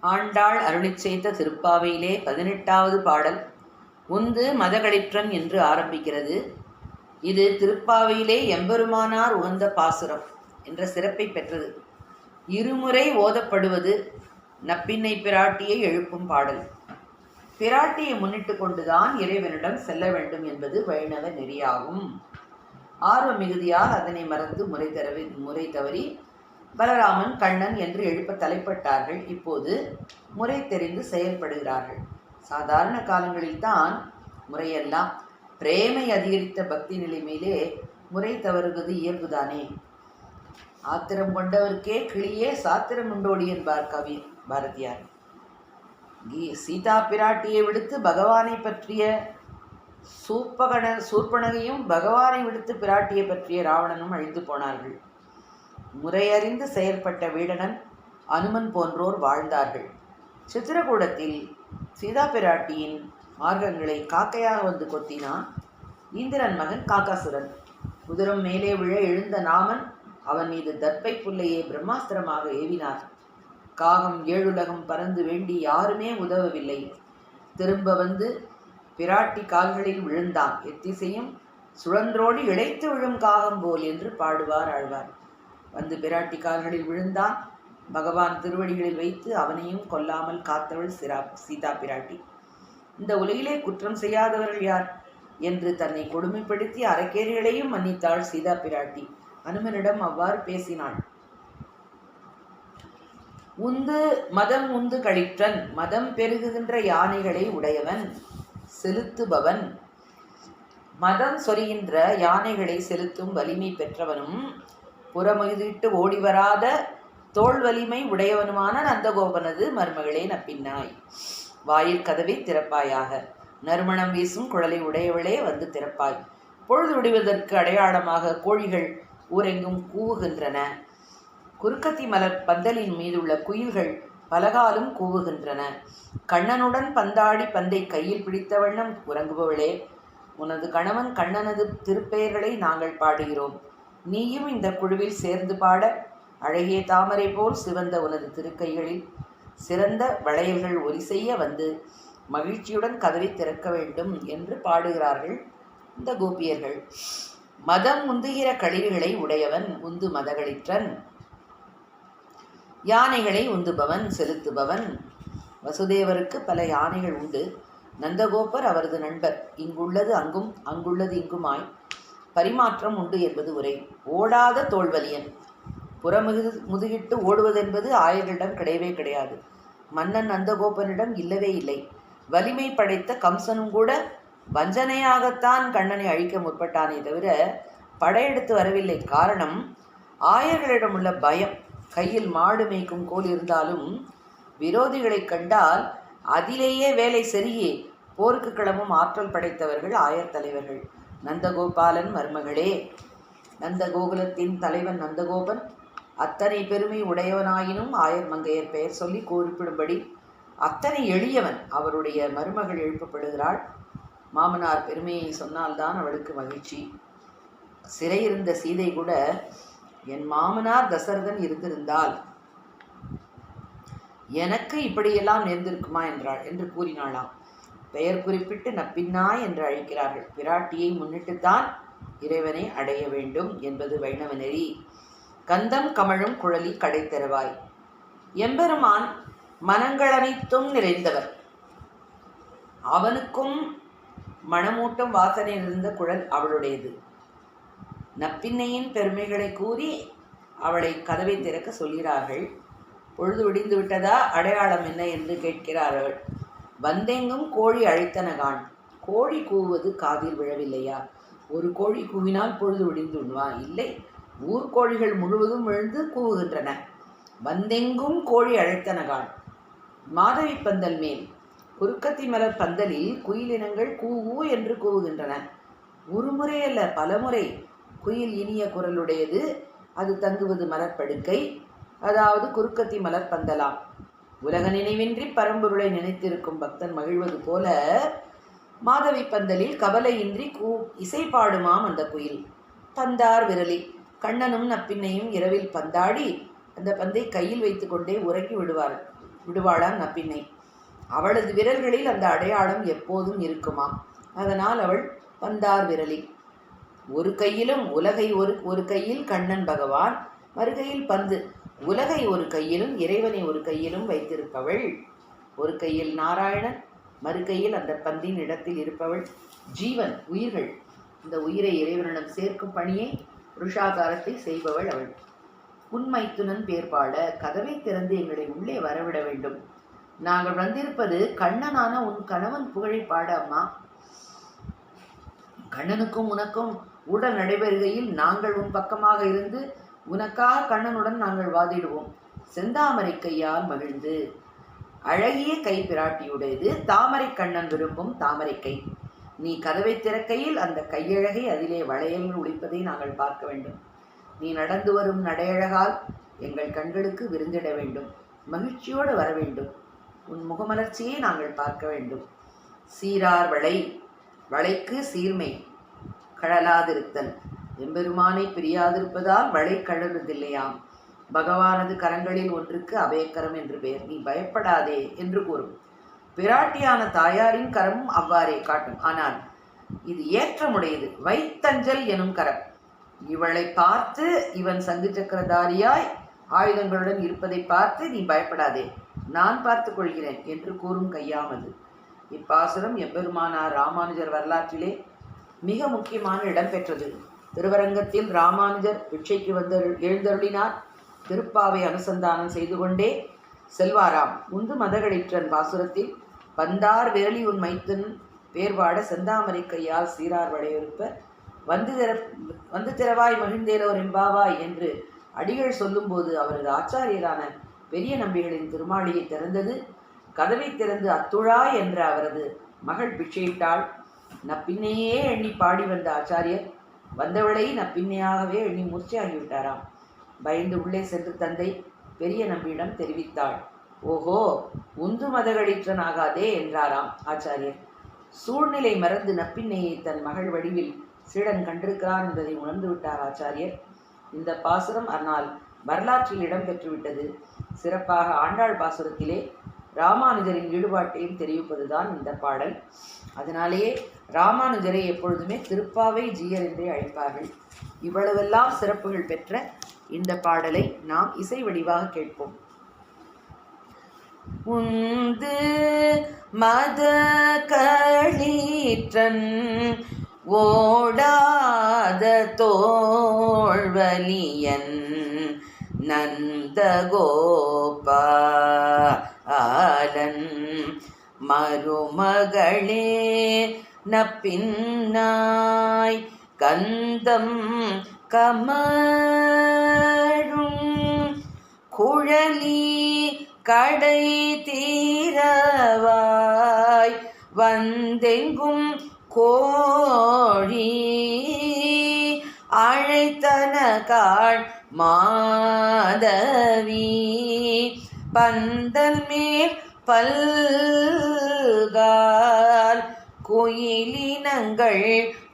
ஆண்டாள் அருளி செய்த திருப்பாவையிலே பதினெட்டாவது பாடல் உந்து மதகளிற்றன் என்று ஆரம்பிக்கிறது. இது திருப்பாவையிலே எம்பெருமானார் உகந்த பாசுரம் என்ற சிறப்பை பெற்றது. இருமுறை ஓதப்படுவது நப்பின்னை பிராட்டியை எழுப்பும் பாடல். பிராட்டியை முன்னிட்டு கொண்டுதான் இறைவனிடம் செல்ல வேண்டும் என்பது வைணவ நெறியாகும். ஆர்வ மிகுதியால் அதனை மறந்து முறை தரவி முறை தவறி பலராமன் கண்ணன் என்று எழுப்ப தலைப்பட்டார்கள். இப்போது முறை தெரிந்து செயல்படுகிறார்கள். சாதாரண காலங்களில் தான் முறையெல்லாம் பிரேமை அதிகரித்த பக்தி நிலைமையிலே முறை தவறுவது இயல்புதானே? ஆத்திரம் கொண்டவர்க்கே கிளியே சாத்திரம் உண்டோடி என்பார் கவி பாரதியார். கீ- சீதா பிராட்டியை விடுத்து பகவானை பற்றிய சூப்பகண சூர்பனகையும் பகவானை விடுத்து பிராட்டியை பற்றிய ராவணனும் அழிந்து போனார்கள். முறையறிந்து செயல்பட்ட வீடனன் அனுமன் போன்றோர் வாழ்ந்தார்கள். சித்திரகூடத்தில் சீதா பிராட்டியின் மார்க்கங்களை காக்கையாக வந்து கொத்தினான் இந்திரன் மகன் காக்காசுரன். குதிரம் மேலே விழ எழுந்த நாமன் அவன் மீது தற்பை புல்லையே பிரம்மாஸ்திரமாக ஏவினார். காகம் ஏழுலகம் பறந்து வேண்டி யாருமே உதவவில்லை. திரும்ப வந்து பிராட்டி கால்களில் விழுந்தான். எத்திசையும் சுழன்றோடி இழைத்து விழும் காகம் போல் என்று பாடுவார் ஆழ்வார். வந்து பிராட்டி கால்களில் விழுந்தான். பகவான் திருவடிகளில் வைத்து அவனையும் கொல்லாமல் காத்தவள் சிரா சீதா பிராட்டி. இந்த உலகிலே குற்றம் செய்யாதவர்கள் யார்? என்று தன்னை கொடுமைப்படுத்தி அரக்கேரிகளையும் மன்னித்தாள் சீதா பிராட்டி. அனுமனிடம் அவ்வாறு பேசினாள். உந்து மதம் உந்து கழிற்றன் மதம் பெருகுகின்ற யானைகளை உடையவன் செலுத்துபவன். மதம் சொரிகின்ற யானைகளை செலுத்தும் வலிமை பெற்றவனும் புறமுதிட்டு ஓடி வராத தோள் வலிமை உடையவனுமான நந்தகோபனது மருமகளே நப்பின்னாய். வாயில் கதவை திறப்பாயாக. நறுமணம் வீசும் குழலை உடையவளே வந்து திறப்பாய். பொழுது விடுவதற்கு அடையாளமாக கோழிகள் ஊரெங்கும் கூவுகின்றன. குறுக்கத்தி மலர் பந்தலின் மீதுள்ள குயில்கள் பலகாலும் கூவுகின்றன. கண்ணனுடன் பந்தாடி பந்தை கையில் பிடித்த வண்ணம் உறங்குபவளே உனது கணவன் கண்ணனது திருப்பெயர்களை நாங்கள் பாடுகிறோம். நீயும் இந்த குழுவில் சேர்ந்து பாட அழகிய தாமரை போல் சிவந்த உனது திருக்கைகளில் சிறந்த வளையல்கள் ஒலி செய்ய வந்து மகிழ்ச்சியுடன் கதவை திறக்க வேண்டும் என்று பாடுகிறார்கள் இந்த கோபியர்கள். மதம் உந்துகிற கழிவுகளை உடையவன் உந்து மதகளிற்றன். யானைகளை உந்துபவன் செலுத்துபவன். வசுதேவருக்கு பல யானைகள் உண்டு. நந்தகோபர் அவரது நண்பர். இங்குள்ளது அங்கும் அங்குள்ளது இங்குமாய். பரிமாற்றம் உண்டு என்பது உரை. ஓடாத தோல்வலியன். புறமுது முதுகிட்டு ஓடுவதென்பது ஆயர்களிடம் கிடையவே கிடையாது. மன்னன் நந்தகோபனிடம் இல்லவே இல்லை. வலிமை படைத்த கம்சனும் கூட வஞ்சனையாகத்தான் கண்ணனை அழிக்க முற்பட்டானே தவிர படையெடுத்து வரவில்லை. காரணம் ஆயர்களிடம் உள்ள பயம். கையில் மாடு மேய்க்கும் கோல் இருந்தாலும் விரோதிகளைக் கண்டால் அதிலேயே வேலை செருகி போருக்கு கிளம்பும் ஆற்றல் படைத்தவர்கள் ஆயர் தலைவர்கள். நந்தகோபாலன் மருமகளே. நந்தகோகுலத்தின் தலைவன் நந்தகோபன் அத்தனை பெருமை உடையவனாயினும் ஆயர் மங்கையர் பெயர் சொல்லி குறிப்பிடும்படி அத்தனை எளியவன் அவருடைய மருமகள் எழுப்பப்படுகிறாள். மாமனார் பெருமையை சொன்னால்தான் அவளுக்கு மகிழ்ச்சி. சிறையிருந்த சீதை கூட என் மாமனார் தசரதன் இருந்திருந்தால் எனக்கு இப்படியெல்லாம் நேர்ந்திருக்குமா? என்றாள் என்று கூறினாளாம். பெயர் குறிப்பிட்டு நப்பின்னாய் என்று அழைக்கிறார்கள். பிராட்டியை முன்னிட்டுத்தான் இறைவனை அடைய வேண்டும் என்பது வைணவ நெறி. கந்தம் கமழும் குழலி கடை தருவாய். எம்பெருமான் மனங்களனைத்தும் நிறைந்தவர். அவனுக்கும் மணமூட்டும் வாசனை இருந்த குழல் அவளுடையது. நப்பின்னையின் பெருமைகளை கூறி அவளை கதவை திறக்க சொல்கிறார்கள். பொழுது விடிந்து விட்டதா? அடையாளம் என்ன என்று கேட்கிறார்கள். வந்தெங்கும் கோழி அழைத்தனகான் கோழி கூவுவது காதில் விழவில்லையா? ஒரு கோழி கூவினால் பொழுது ஒடிந்து உண்வா இல்லை ஊர்கோழிகள் முழுவதும் விழுந்து கூவுகின்றன. வந்தெங்கும் கோழி அழைத்தனகான் மாதவி பந்தல் மேல். குறுக்கத்தி மலர் பந்தலில் குயிலினங்கள் கூவு என்று கூவுகின்றன. ஒரு முறை அல்ல பலமுறை குயில் இனிய குரலுடையது. அது தங்குவது மலர்ப்படுக்கை அதாவது குறுக்கத்தி மலர் பந்தலாம். உலக நினைவின்றி பரம்பொருளை நினைத்திருக்கும் பக்தன் மகிழ்வது போல மாதவி பந்தலில் கவலையின்றி கூ இசை பாடுமாம் அந்த குயில். பந்தார் விரலி கண்ணனும் நப்பின்னையும் இரவில் பந்தாடி அந்த பந்தை கையில் வைத்துக்கொண்டே உறங்கி விடுவார் விடுவாளாம் நப்பின்னை. அவளது விரல்களில் அந்த அடையாளம் எப்போதும் இருக்குமாம். அதனால் அவள் பந்தார் விரலி. ஒரு கையிலும் உலகை ஒரு ஒரு கையில் கண்ணன் பகவான் மறுகையில் பந்து. உலகை ஒரு கையிலும் இறைவனை ஒரு கையிலும் வைத்திருப்பவள். ஒரு கையில் நாராயணன் மறுகையில் அந்த பந்தின் இடத்தில் இருப்பவள். ஜீவன் உயிர்கள். இந்த உயிரை இறைவனிடம் சேர்க்கும் பணியை புருஷாகாரத்தை செய்பவள் அவள். உன்மைத்துனன் பேர்பாட கதவை திறந்து எங்களை உள்ளே வரவிட வேண்டும். நாங்கள் வந்திருப்பது கண்ணனான உன் கணவன் புகழை பாட அம்மா. கண்ணனுக்கும் உனக்கும் உடல் நடைபெறுகையில் நாங்கள் உன் பக்கமாக இருந்து உனக்கா கண்ணனுடன் நாங்கள் வாதிடுவோம். செந்தாமரை கையால் மகிழ்ந்து. அழகிய கை பிராட்டியுடையது. தாமரை கண்ணன் விரும்பும் தாமரை கை. நீ கதவை திறக்கையில் அந்த கையழகை அதிலே வளையல்கள் ஒழிப்பதை நாங்கள் பார்க்க வேண்டும். நீ நடந்து வரும் நடையழகால் எங்கள் கண்களுக்கு விருந்திட வேண்டும். மகிழ்ச்சியோடு வர வேண்டும். உன் முகமலர்ச்சியை நாங்கள் பார்க்க வேண்டும். சீரார் வளை. வளைக்கு சீர்மை. கழலாதிருத்தல். எம்பெருமானை பிரியாதிருப்பதால் வளை கழறுதில்லையாம் பகவானது கரங்களில் ஒன்றுக்கு அபயக்கரம் என்று பெயர். நீ பயப்படாதே என்று கூறும். பிராட்டியான தாயாரின் கரமும் அவ்வாறே காட்டும். ஆனால் இது ஏற்றமுடையது. வைத்தஞ்சல் எனும் கரம். இவளை பார்த்து இவன் சங்கு சக்கரதாரியாய் ஆயுதங்களுடன் இருப்பதை பார்த்து நீ பயப்படாதே. நான் பார்த்து கொள்கிறேன் என்று கூறும் கையாமது. இப்பாசுரம் எம்பெருமானார் ராமானுஜர் வரலாற்றிலே மிக முக்கியமான இடம் பெற்றது. திருவரங்கத்தில் ராமானுஜர் பிச்சைக்கு வந்து எழுந்தருளினார். திருப்பாவை அனுசந்தானம் செய்து கொண்டே செல்வாராம். உந்து மதகளிற்றன் பாசுரத்தில் பந்தார் வேலி உன் மைத்தன் பேர்பாட செந்தாமரை கையால் சீரார் வளையொருப்ப வந்து திற வந்து திறவாய் மகிழ்ந்தேலோர் எம்பாவாய் என்று அடிகள் சொல்லும்போது அவரது ஆச்சாரியரான பெரிய நம்பிகளின் திருமாளியை திறந்தது. கதவை திறந்து அத்துழா என்ற அவரது மகள் பிச்சையிட்டாள் நப்பின்னையே எண்ணி பாடி வந்த ஆச்சாரியர் வந்தவளை நப்பின்னையாகவே எண்ணி மூர்ச்சையாகிவிட்டாராம். பயந்து உள்ளே சென்று தந்தை பெரிய நம்பியிடம் தெரிவித்தாள். ஓஹோ உந்து மதகளிற்றன் ஆகாதே என்றாராம் ஆச்சாரியர். சூழ்நிலை மறந்து நப்பின்னையை தன் மகள் வடிவில் சீடன் கண்டிருக்கிறார் என்பதை உணர்ந்து விட்டார் ஆச்சாரியர். இந்த பாசுரம் அன்னால் வரலாற்றில் இடம்பெற்றுவிட்டது சிறப்பாக ஆண்டாள் பாசுரத்திலே ராமானுஜரின் ஈடுபாட்டையும் தெரிவிப்பதுதான் இந்த பாடல். அதனாலேயே ராமானுஜரை எப்பொழுதுமே திருப்பாவை ஜீயர் என்றே அழைப்பார்கள். இவ்வளவெல்லாம் சிறப்புகள் பெற்ற இந்த பாடலை நாம் இசை வடிவாக கேட்போம். உந்து மத களீற்றன் ஓடாத தோழ்வலியன் ஆலன் மருமகளே நப்பின்னாய் கந்தம் கமரும் குழலி கடை தீரவாய் வந்தெங்கும் கோழி அழைத்தன காள் மாதவி. பந்தல் மேல் பல்கால் குயிலினங்கள்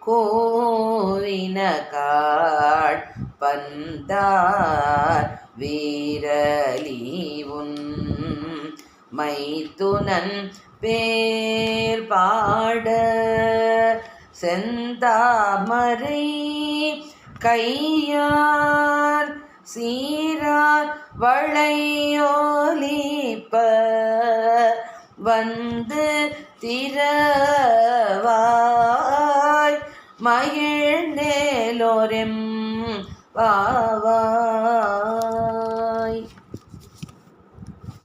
கோவின காள் பந்தார் வீரலி உன் மைத்துனன் பேர் பாட செந்தாமரை கையார் சீரார் வளையோலிப்ப வந்து திரவாய் மகிழ்ந்தேலோரெம் வாவாய்